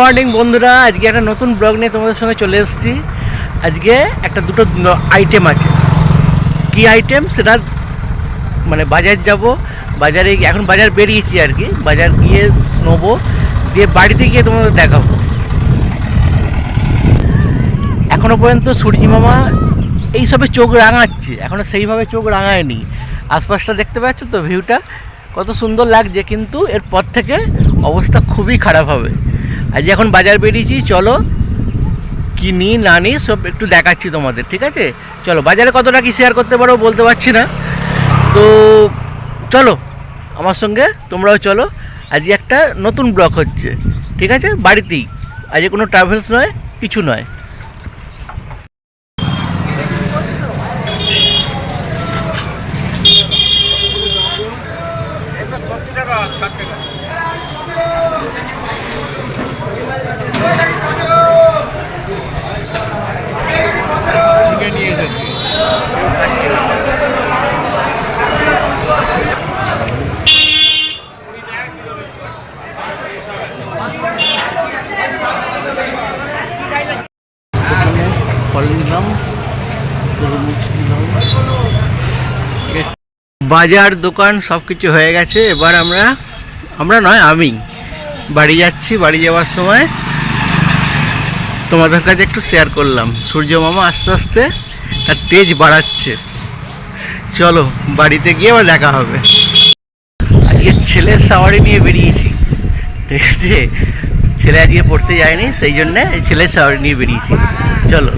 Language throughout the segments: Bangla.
মর্নিং, বন্ধুরা। আজকে একটা নতুন ব্লগ নিয়ে তোমাদের সঙ্গে চলে এসেছি। আজকে একটা দুটো আইটেম আছে। কি আইটেম সেটা মানে বাজার যাব। বাজারে এখন বাজার বেরিয়েছি আর কি। বাজার গিয়ে নেব। দিয়ে বাড়িতে গিয়ে তোমাদের দেখাবো। এখনও পর্যন্ত সূর্যি মামা এইসবে চোখ রাঙাচ্ছে। এখনও সেইভাবে চোখ রাঙায়নি। আশপাশটা দেখতে পাচ্ছ তো ভিউটা কত সুন্দর লাগছে। কিন্তু এরপর থেকে অবস্থা খুবই খারাপ হবে। আজ এখন বাজার বেরিয়েছি, চলো। কি নি না নি সব একটু দেখাচ্ছি তোমাদের, ঠিক আছে? চলো, বাজারে কতটা কি শেয়ার করতে পারো বলতে পারছি না। তো, চলো, আমার সঙ্গে, তোমরাও চলো। আজ একটা নতুন ব্লক হচ্ছে, ঠিক আছে? বাড়িতেই। আজ কোনো ট্রাভেলস নয়, কিছু নয় এখানে ফল নিলাম তরমুজ নিলাম বাজার, দোকান সব কিছু হয়ে গেছে। এবার আমরা আমরা নয়, আমি বাড়ি যাচ্ছি। বাড়ি যাওয়ার সময় তোমাদের কাছে একটু শেয়ার করলাম। সূর্য মামা আস্তে আস্তে তার তেজ বাড়াচ্ছে। চলো, বাড়িতে গিয়ে আবার দেখা হবে। আজকে ছেলের সাওয়ারি নিয়ে বেরিয়েছি। ঠিক আছে? ছেলে আজকে পড়তে যায়নি, সেই জন্যে ছেলের সাওয়ারি নিয়ে বেরিয়েছি। চলো।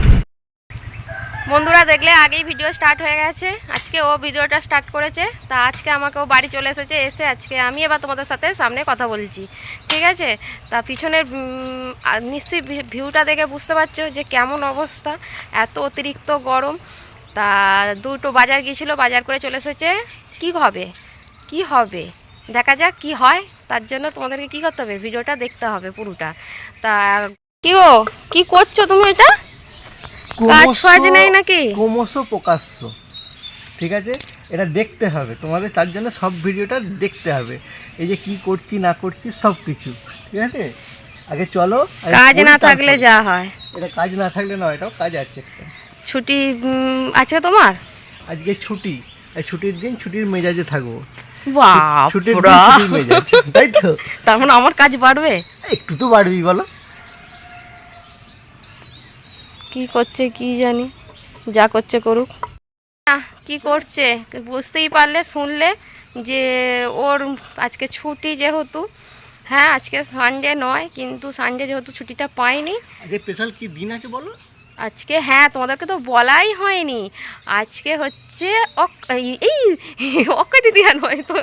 বন্ধুরা দেখলে আগেই ভিডিও স্টার্ট হয়ে গেছে। আজকে ও ভিডিওটা স্টার্ট করেছে। তা আজকে আমাকে ও বাড়ি চলে এসেছে, এসে আজকে আমি এবার তোমাদের সাথে সামনে কথা বলছি। ঠিক আছে? তা পিছনের নিশ্চয়ই ভিউটা দেখে বুঝতে পারছ যে কেমন অবস্থা। এত অতিরিক্ত গরম। তা দুটো বাজার গিয়েছিল, বাজার করে চলে এসেছে। কি হবে? কি হবে? দেখা যাক কি হয়। তার জন্য তোমাদেরকে কি করতে হবে? ভিডিওটা দেখতে হবে পুরোটা। তা কি ও কি করছ তুমি এটা? কাজ ফাজ নেই নাকি? ক্রমশ প্রকাশ্য। ঠিক আছে? এটা দেখতে হবে। তোমাদের তার জন্য সব ভিডিওটা দেখতে হবে। এই যে কি করছি না করছি সব কিছু। ঠিক আছে? আগে চলো কাজ না থাকলে যা হয়। এটা কাজ না থাকলে নয় এটাও কাজ আছে একটা। ছুটি আছে তোমার? আজকে ছুটি। এই ছুটির দিন ছুটির মেজাজে থাকব। বাপ ছুটির তাই তো? তার মানে আমার কাজ বাড়বে? একটু তো বাড়বি বলো। কি করছে কি জানি যা করছে করুক। কি করছে? বুঝতেই পারলে শুনলে যে ওর আজকে ছুটি যেহেতু হ্যাঁ আজকে সানডে নয় কিন্তু সানডে যেহেতু ছুটিটা পাইনি। স্পেশাল কি দিন আছে বলো? আজকে হ্যাঁ তোমাদেরকে তো বলাই হয়নি। আজকে হচ্ছে এই- এই অক্ষয় তৃতীয়া নয় তো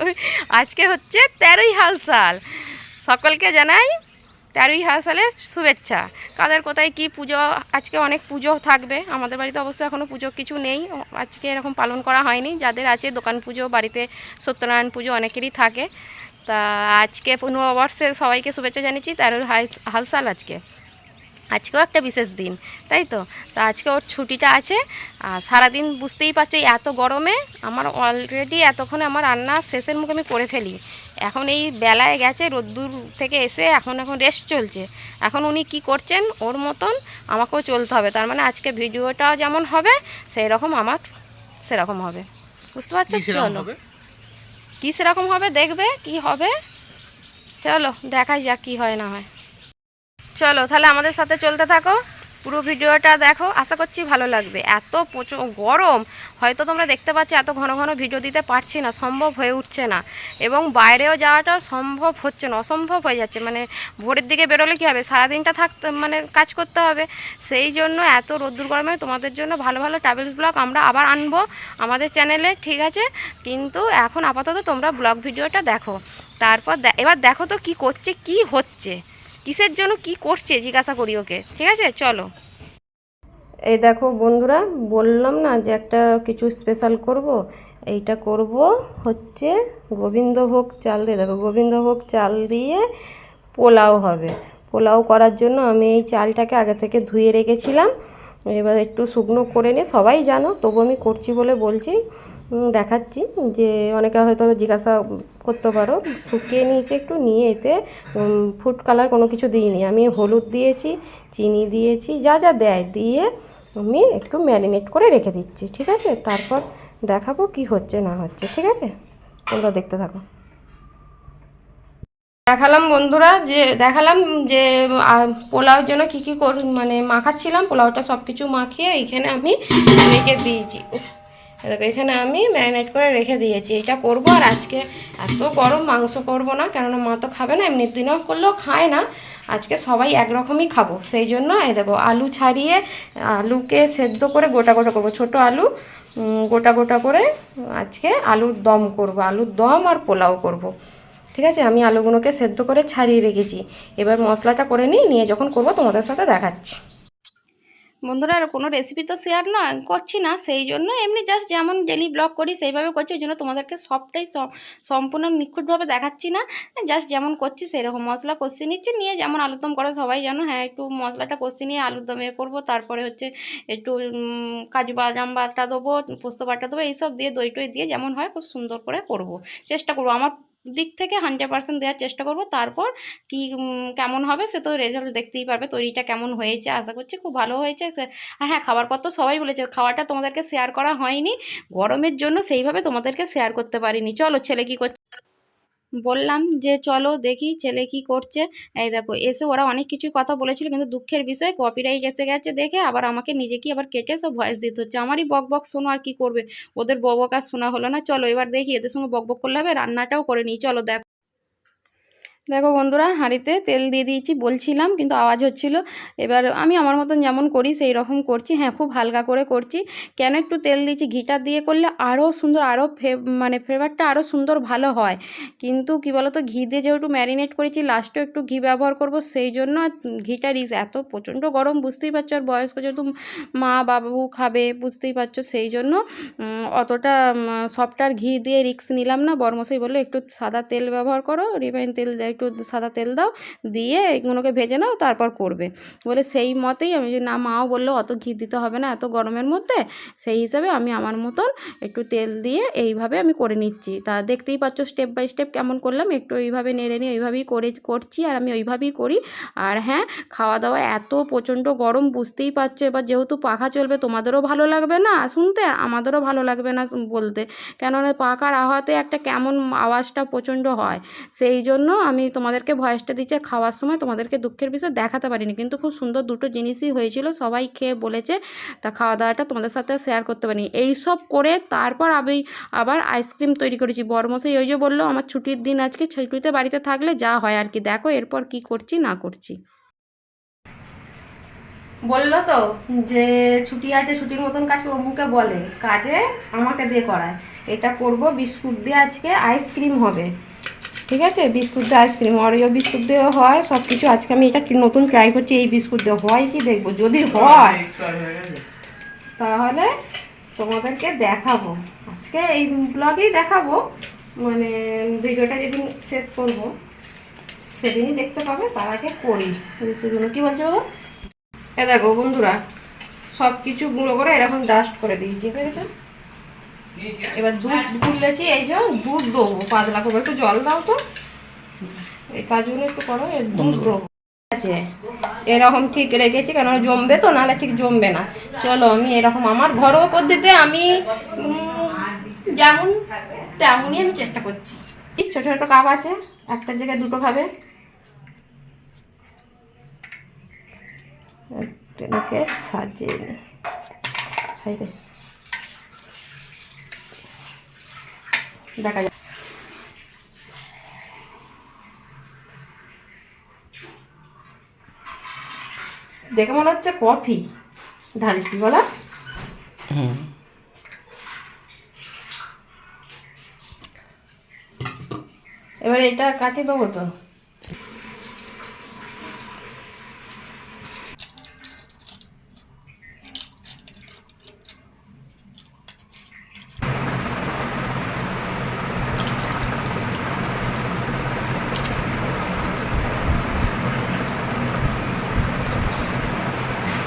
আজকে হচ্ছে তেরোই হাল সাল সকলকে জানাই তেরোই হাল সালের শুভেচ্ছা। কাদের কোথায় কি পুজো? আজকে অনেক পুজো থাকবে। আমাদের বাড়িতে অবশ্য এখনও পুজো কিছু নেই। আজকে এরকম পালন করা হয়নি। যাদের আছে দোকান পুজো, বাড়িতে সত্যনারায়ণ পুজো অনেকেরই থাকে। তা আজকে নববর্ষে সবাইকে শুভেচ্ছা জানিয়েছি। তেরোই হাল- হাল সাল আজকে। আজকেও একটা বিশেষ দিন, তাই তো? তা আজকে ওর ছুটিটা আছে। আর সারাদিন বুঝতেই পারছ, এত গরমে আমার অলরেডি এতক্ষণে আমার রান্না শেষের মুখে আমি করে ফেলি। এখন এই বেলায় গেছে রোদ্দুর থেকে এসে এখন এখন রেস্ট চলছে। এখন উনি কি করছেন? ওর মতন আমাকেও চলতে হবে। তার মানে আজকে ভিডিওটাও যেমন হবে সেই রকম আমার সেরকম হবে। বুঝতে পারছ? চলো? কী সেরকম হবে দেখবে কি হবে? চলো দেখাই যাক কি হয় না হয়। চলো তাহলে আমাদের সাথে চলতে থাকো। পুরো ভিডিওটা দেখো, আশা করছি ভালো লাগবে। এত প্রচুর গরম, হয়তো তোমরা দেখতে পাচ্ছ, এত ঘন ঘন ভিডিও দিতে পারছি না, সম্ভব হয়ে উঠছে না। এবং বাইরেও যাওয়াটাও সম্ভব হচ্ছে না, অসম্ভব হয়ে যাচ্ছে। মানে ভোরের দিকে বেরোলে কী হবে? সারাদিনটা থাকতে মানে কাজ করতে হবে। সেই জন্য এত রোদ্দুর গরমে তোমাদের জন্য ভালো ভালো ট্রাভেলস ব্লগ আমরা আবার আনব আমাদের চ্যানেলে ঠিক আছে? কিন্তু এখন আপাতত তোমরা ব্লগ ভিডিওটা দেখো। তারপর এবার দেখো তো কি করছে, কি হচ্ছে? কিসের জন্য কি করছে? জিজ্ঞাসা করি ওকে। ঠিক আছে? চলো। এই দেখো বন্ধুরা, বললাম না যে একটা কিছু স্পেশাল করব। এইটা করব হচ্ছে গোবিন্দভোগ চাল দিয়ে। দেখো গোবিন্দভোগ চাল দিয়ে পোলাও হবে। পোলাও করার জন্য আমি এই চালটাকে আগে থেকে ধুয়ে রেখেছিলাম। এবার একটু শুকনো করে নিয়ে, সবাই জানো, তবু আমি করছি বলে বলছি। দেখাচ্ছি যে অনেকে হয়তো জিজ্ঞাসা করতে পারো, শুকিয়ে নিয়েছি একটু, নিয়ে এতে ফুড কালার কোনো কিছু দিইনি। আমি হলুদ দিয়েছি, চিনি দিয়েছি, যা যা দেয়, দিয়ে আমি একটু ম্যারিনেট করে রেখে দিচ্ছি, ঠিক আছে? তারপর দেখাবো কি হচ্ছে, না হচ্ছে, ঠিক আছে? তোমরা দেখতে থাকো। দেখালাম বন্ধুরা যে, দেখালাম যে পোলাওর জন্য কি কী মানে মাখাচ্ছিলাম, পোলাওটা সব কিছু মাখিয়ে এইখানে আমি রেখে দিয়েছি। দেখো, এখানে আমি ম্যারিনেট করে রেখে দিয়েছি। এটা করব আর আজকে এত গরম, মাংস করব না, কেননা মা তো খাবে না, এমনি দিনেও করলেও খায় না। আজকে সবাই একরকমই খাব। সেই জন্য এই দেখো, আলু ছাড়িয়ে আলুকে সেদ্ধ করে গোটা গোটা করব। ছোট আলু গোটা গোটা করে আজকে আলুর দম করব। আলুর দম আর পোলাও করব। ঠিক আছে? আমি আলুগুলোকে সেদ্ধ করে ছাড়িয়ে রেখেছি। এবার মশলাটা করে নিই, নিয়ে যখন করব, তোমাদের সাথে দেখাচ্ছি। বন্ধুরা, আর কোনো রেসিপি তো শেয়ার না, করছি না, সেই জন্য এমনি জাস্ট যেমন ডেলি ব্লগ করি, সেইভাবে করছি, ওই জন্য তোমাদেরকে সবটাই সম্পূর্ণ নিখুঁতভাবে দেখাচ্ছি না। জাস্ট যেমন করছি, সেরকম মশলা কষিয়ে নিচ্ছি, নিয়ে যেমন আলুরদম করে, সবাই জানো হ্যাঁ একটু মশলাটা কষিয়ে নিয়ে আলুরদম এ করব, তারপরে হচ্ছে একটু কাজু বাদাম বাটা দেবো, পোস্ত বাটা দেবো, এইসব দিয়ে দই টই দিয়ে যেমন হয়, খুব সুন্দর করে করব, চেষ্টা করব। আমার দিক থেকে হান্ড্রেড পার্সেন্ট দেওয়ার চেষ্টা করব। তারপর কি কেমন হবে সে তো রেজাল্ট দেখতেই পারবে। তৈরিটা কেমন হয়েছে আশা করছি খুব ভালো হয়েছে। আর হ্যাঁ খাবার পর তো সবাই বলেছে, খাওয়াটা তোমাদেরকে শেয়ার করা হয়নি। গরমের জন্য সেইভাবে তোমাদেরকে শেয়ার করতে পারিনি। চলো ছেলে কি করছে? বললাম যে, চলো দেখি ছেলে কি করছে। এই দেখো, এসে ওরা অনেক কিছু কথা বলেছিল, কিন্তু দুঃখের বিষয় কপিরাইট এসে গেছে দেখে আবার আমাকে নিজেকে আবার কেটে সব ভয়েস দিতে হচ্ছে। আমারই বক বক শোনো আর কি করবে? ওদের বক বক আর শোনা হলো না। চলো এবার দেখি এদের সঙ্গে বক বক করলে হবে, রান্নাটাও করে নিই। চলো দেখো। দেখো বন্ধুরা, হাঁড়িতে তেল দিয়ে দিয়েছি, বলছিলাম কিন্তু আওয়াজ হচ্ছিল। এবার আমি আমার মতন যেমন করি, সেই রকম করছি। হ্যাঁ খুব হালকা করে করছি। কেন একটু তেল দিয়েছি? ঘিটা দিয়ে করলে আরও সুন্দর আরও মানে ফ্লেভারটা আরও সুন্দর ভালো হয়। কিন্তু কি বলতো, ঘি দিয়ে যেহেতু ম্যারিনেট করেছি লাস্টেও একটু ঘি ব্যবহার করব, সেই জন্য ঘিটা রিস এত প্রচণ্ড গরম, বুঝতেই পারছ? আর বয়স্ক যেহেতু মা, বাবু খাবে, বুঝতেই পারছ? সেই জন্য অতটা সফটার ঘি দিয়ে রিক্স নিলাম না। বরমশাই বলল, একটু সাদা তেল ব্যবহার করো রিফাইন তেল দিয়ে একটু সাদা তেল দাও, দিয়ে এগুলোকে ভেজে নাও, তারপর করবে। বলে সেই মতেই আমি যে না মাও বলল, অত ঘি দিতে হবে না, এত গরমের মধ্যে। সেই হিসাবে আমি আমার মতন একটু তেল দিয়ে এইভাবে আমি করে নিচ্ছি। তা দেখতেই পাচ্ছ স্টেপ বাই স্টেপ কেমন করলাম, একটু এইভাবে নেড়ে নিয়ে ওইভাবেই করে, করছি আর আমি ওইভাবেই করি। আর হ্যাঁ খাওয়া দাওয়া এত প্রচণ্ড গরম, বুঝতেই পারছ, এবার যেহেতু পাখা চলবে, তোমাদেরও ভালো লাগবে না শুনতে আমাদেরও ভালো লাগবে না বলতে। কেননা পাখার আওয়াতে একটা কেমন আওয়াজটা প্রচণ্ড হয়। সেই জন্য আমি তোমাদেরকে ভয়েসটা দিচ্ছি, খাওয়ার সময় তোমাদেরকে দুঃখের বিষয় দেখাতে পারিনি। কিন্তু খুব সুন্দর দুটো জিনিসই হয়েছিল, সবাই খেয়ে বলেছে, তা খাওয়া দাওয়াটা তোমাদের সাথে শেয়ার করতে পারিনি। এই সব করে তারপর আমি আবার আইসক্রিম তৈরি করেছি। বরমশাই ওই যে বলল, আমার ছুটির দিন আজকে ছুটিতে বাড়িতে থাকলে যা হয় আর কি, দেখো এরপর কি করছি, না করছি। বলল তো যে, ছুটি আছে, ছুটির মতন কাজ মুখে বলে, কাজে আমাকে দিয়ে করায়। এটা করব, বিস্কুট দিয়ে আজকে আইসক্রিম হবে। ঠিক আছে? বিস্কুট দিয়ে আইসক্রিম অরিও বিস্কুট দিয়ে হয় সব কিছু আজকে আমি এটা নতুন ট্রাই করছি, এই বিস্কুট দিয়ে হয় কি দেখব? যদি হয়, তাহলে তোমাদেরকে দেখাবো। আজকে এই ব্লগেই দেখাবো মানে ভিডিওটা যেদিন শেষ করব, সেদিনই দেখতে পাবে, তার আগে করি। সেগুলো কি বলছো বাবা? এ দেখো বন্ধুরা সব কিছু গুঁড়ো করে এরকম ডাস্ট করে দিয়েছি ঠিক আছে এবার দুধ গুলেছি এই যে দুধ দেবো পাতলা করব। একটু জল দাও তো। এই কাজগুলো একটু করো দুধ দেবো। আছে। এরকম ঠিক রেখেছি কেন জমবে তো নাহলে ঠিক জমবে না। চলো আমি এরকম আমার ঘরোয়া পদ্ধতিতে আমি যেমন তেমনই আমি চেষ্টা করছি। ছোট ছোট কাপ আছে একটা জায়গায় দুটো খাবে। এটাকে সাজিয়ে নি। হাই রে। দেখা যাক। দেখে মনে হচ্ছে কফি। ঢালছি বলা। হুম। এবার এটা কাটিয়ে দেবো তো?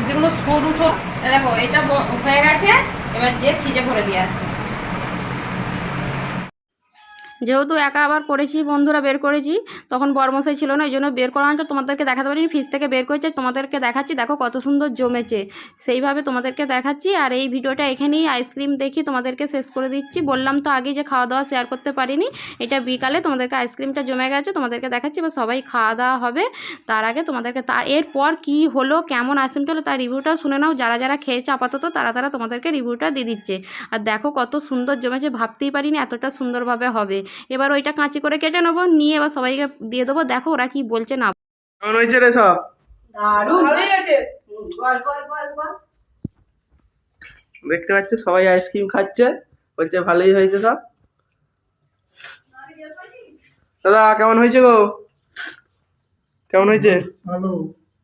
যেগুলো সরু সরু দেখো এটা হয়ে গেছে। এবার যে ফ্রিজে ভরে দিয়ে আসছে। যেহেতু একা আবার করেছি বন্ধুরা বের করেছি, তখন বরমশাই ছিল না ওই জন্য বের করা হয়নি। তোমাদেরকে দেখাতে পারিনি, ফ্রিজ থেকে বের করেছে, তোমাদেরকে দেখাচ্ছি, দেখো কত সুন্দর জমেছে। সেইভাবে তোমাদেরকে দেখাচ্ছি, আর এই ভিডিওটা এখানেই আইসক্রিম দেখি, তোমাদেরকে শেষ করে দিচ্ছি। বললাম তো আগে যে খাওয়া দাওয়া শেয়ার করতে পারিনি, এটা বিকালে তোমাদেরকে আইসক্রিমটা জমে গেছে, তোমাদেরকে দেখাচ্ছি বা সবাই খাওয়া দাওয়া হবে। তার আগে তোমাদেরকে, তার এরপর কি হলো, কেমন আইসক্রিমটা হলো তার রিভিউটাও শুনে নাও। যারা যারা খেয়েছে আপাতত, তারা তারা তোমাদেরকে রিভিউটা দিয়ে দিচ্ছে। আর দেখো কত সুন্দর জমেছে, ভাবতেই পারিনি এতটা সুন্দরভাবে হবে। এবার ওইটা কাঁচি করে কেটে নেব নিয়ে এবার সবাইকে দিয়ে দেবো। দেখো ওরা কি বলছে না কেমন হয়েছে রে সব? ভালোই আছে। দেখতে পাচ্ছ সবাই আইসক্রিম খাচ্ছে। বলছে ভালোই হয়েছে সব। দাদা কেমন হয়েছে গো? কেমন হয়েছে? ভালো।